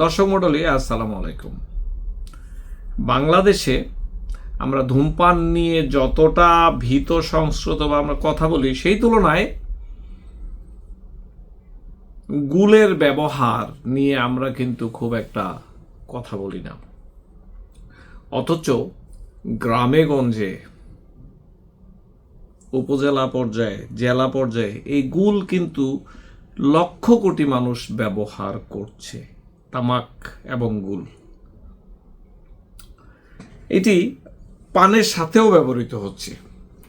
দর্শক মণ্ডলী, আসসালামু আলাইকুম। বাংলাদেশে আমরা ধূমপান নিয়ে যতটা ভীত সংস্কৃত বা আমরা কথা বলি, সেই তুলনায় গুলের ব্যবহার নিয়ে আমরা কিন্তু খুব একটা কথা বলি না। অথচ গ্রামে গঞ্জে উপজেলা পর্যায়ে, জেলা পর্যায়ে এই গুল কিন্তু লক্ষ কোটি মানুষ ব্যবহার করছে। তামাক এবং গুল এটি পানের সাথেও ব্যবহৃত হচ্ছে।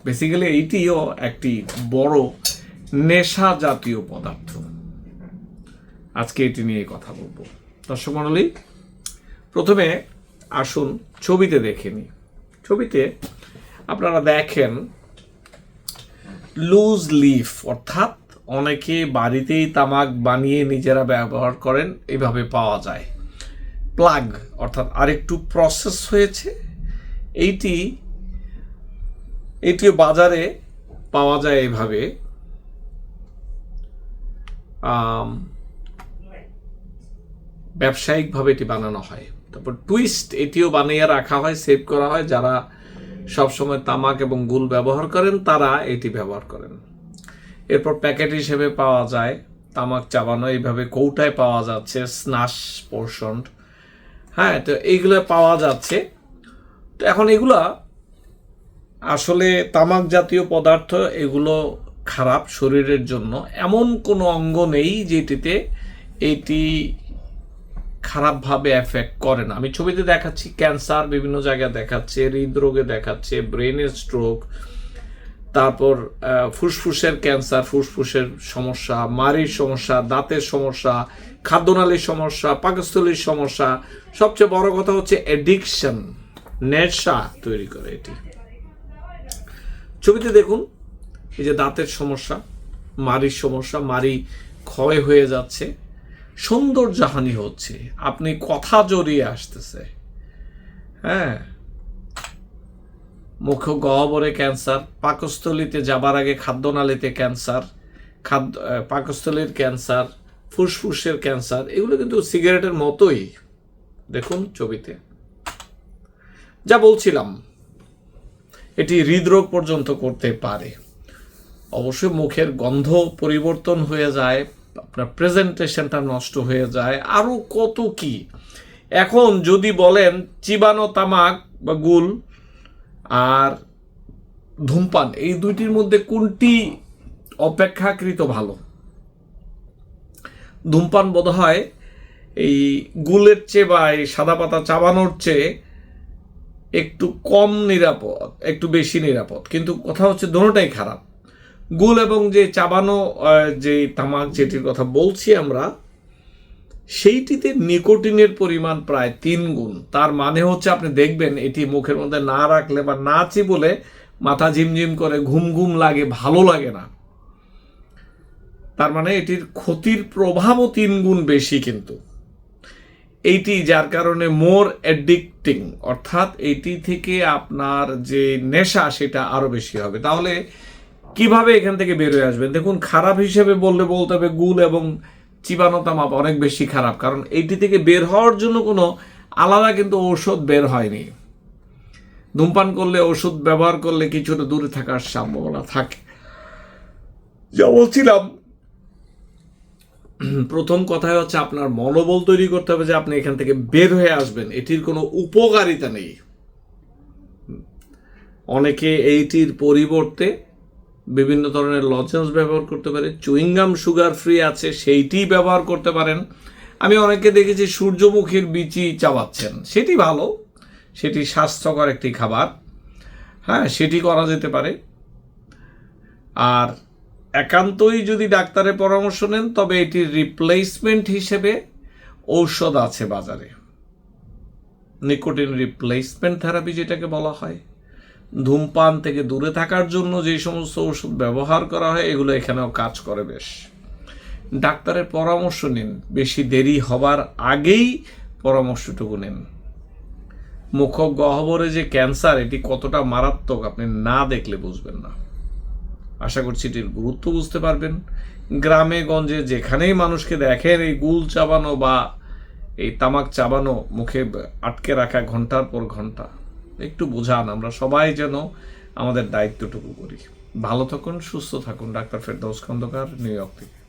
বেসিক্যালি এইটিও একটি বড় নেশা জাতীয় পদার্থ। আজকে এটি নিয়ে কথা বলব। দর্শক মণ্ডলী, প্রথমে আসুন ছবিতে দেখে নিই। ছবিতে আপনারা দেখেন লুজ লিফ অর্থাৎ অনেকে বাড়িতেই তামাক বানিয়ে নিজেরা ব্যবহার করেন, এভাবে পাওয়া যায়। প্লাগ অর্থাৎ আরেকটু প্রসেস হয়েছে। এইটি এটিও বাজারে পাওয়া যায় এভাবে। ব্যবসায়িকভাবে এটি বানানো হয়। তারপর টুইস্ট এটিও বানিয়ে রাখা হয় সেভ করা হয়। যারা সবসময় তামাক এবং গুল ব্যবহার করেন, তারা এটি ব্যবহার করেন। এরপর প্যাকেট হিসেবে পাওয়া যায়। তামাক চাবানো, এইভাবে কৌটায় পাওয়া যাচ্ছে স্নাশ পোর্শন। হ্যাঁ তো এইগুলো পাওয়া যাচ্ছে। তো এখন এগুলা আসলে তামাক জাতীয় পদার্থ, এগুলো খারাপ শরীরের জন্য। এমন কোনো অঙ্গ নেই যেটিতে এটি খারাপভাবে এফেক্ট করে না। আমি ছবিতে দেখাচ্ছি, ক্যান্সার বিভিন্ন জায়গায় দেখাচ্ছে, হৃদরোগে দেখাচ্ছে ব্রেনের স্ট্রোক তারপর ফুসফুসের ক্যান্সার, ফুসফুসের সমস্যা মারির সমস্যা, দাঁতের সমস্যা, খাদ্যনালীর সমস্যা, পাকস্থলীর সমস্যা। সবচেয়ে বড় কথা হচ্ছে অ্যাডিকশন নেশা তৈরি করে এটি। ছবিতে দেখুন, এই যে দাঁতের সমস্যা মারির সমস্যা মারি ক্ষয় হয়ে যাচ্ছে, সৌন্দর্যহানি হচ্ছে, আপনি কথা জড়িয়ে আসতেছে হ্যাঁ? মুখ গহ্বরে ক্যান্সার, পাকস্থলিতে যাবার আগে খাদ্যনালীতে ক্যান্সার, খাদ্য পাকস্থলীর ক্যান্সার, ফুসফুসের ক্যান্সার, এগুলো কিন্তু সিগারেটের মতোই। দেখুন ছবিতে। যা বলছিলাম, এটি হৃদরোগ পর্যন্ত করতে পারে। অবশ্যই মুখের গন্ধ পরিবর্তন হয়ে যায়, আপনার প্রেজেন্টেশনটা নষ্ট হয়ে যায়। আরও কত কি? এখন যদি বলেন, চিবানো তামাক বা গুল আর ধূমপান, এই দুইটির মধ্যে কোনটি অপেক্ষাকৃত ভালো? ধূমপান বোধ হয় এই গুলের চেয়ে বা এই সাদা পাতা চাবানোর চেয়ে একটু কম নিরাপদ, একটু বেশি নিরাপদ। কিন্তু কথা হচ্ছে দোনোটাই খারাপ। গুল এবং যে চাবানো যে তামাক যেটির কথা বলছি আমরা সেইটিতে নিকোটিনের পরিমাণ প্রায় তিন গুণ। তার মানে হচ্ছে আপনি দেখবেন এটি মুখের মধ্যে না রাখলে বা না চিবলে মাথা ঝিমঝিম করে, ঘুম ঘুম লাগে, ভালো লাগে না। তার মানে এটির ক্ষতির প্রভাবও তিন গুণ বেশি কিন্তু। এইটি যার কারণে মোর অ্যাডিক্টিং অর্থাৎ এইটি থেকে আপনার যে নেশা সেটা আরও বেশি হবে। তাহলে কীভাবে এখান থেকে বের হয়ে আসবেন? দেখুন, খারাপ হিসেবে বললে বলতে হবে গুল এবং চিবানো তামাক অনেক বেশি খারাপ, কারণ এইটি থেকে বের হওয়ার জন্য কোনো আলাদা কিন্তু ঔষধ বের হয়নি। ধূমপান করলে ওষুধ ব্যবহার করলে কিছুটা দূরে থাকার সম্ভাবনা থাকে। যা বলছিলাম, প্রথম কথাই হচ্ছে আপনার মনোবল তৈরি করতে হবে যে আপনি এখান থেকে বের হয়ে আসবেন। এটির কোনো উপকারিতা নেই। অনেকে এইটির পরিবর্তে বিভিন্ন ধরনের লজেন্স ব্যবহার করতে পারে, চুইংগাম সুগার ফ্রি আছে, সেইটি ব্যবহার করতে পারেন। আমি অনেকে দেখেছি সূর্যমুখীর বিচি চাবাচ্ছেন সেটি ভালো, সেটি স্বাস্থ্যকর একটি খাবার। হ্যাঁ সেটি করা যেতে পারে। আর একান্তই যদি ডাক্তারের পরামর্শ নেন, তবে এটির রিপ্লেসমেন্ট হিসেবে ঔষধ আছে বাজারে। নিকোটিন রিপ্লেসমেন্ট থেরাপি যেটাকে বলা হয়। ধূমপান থেকে দূরে থাকার জন্য যে সমস্ত ওষুধ ব্যবহার করা হয়, এগুলো এখানেও কাজ করে বেশ। ডাক্তারের পরামর্শ নিন। বেশি দেরি হবার আগেই পরামর্শটুকু নিন। মুখ গহ্বরে যে ক্যান্সার, এটি কতটা মারাত্মক আপনি না দেখলে বুঝবেন না। আশা করছি এটির গুরুত্ব বুঝতে পারবেন। গ্রামে, গঞ্জে যেখানেই মানুষকে দেখেন, এই গুল চাবানো বা এই তামাক চাবানো মুখে আটকে রাখা ঘণ্টার পর ঘণ্টা। একটু বোঝান, আমরা সবাই যেন আমাদের দায়িত্বটুকু করি। ভালো থাকুন, সুস্থ থাকুন, doctor Ferdous Khandaker, New York থেকে।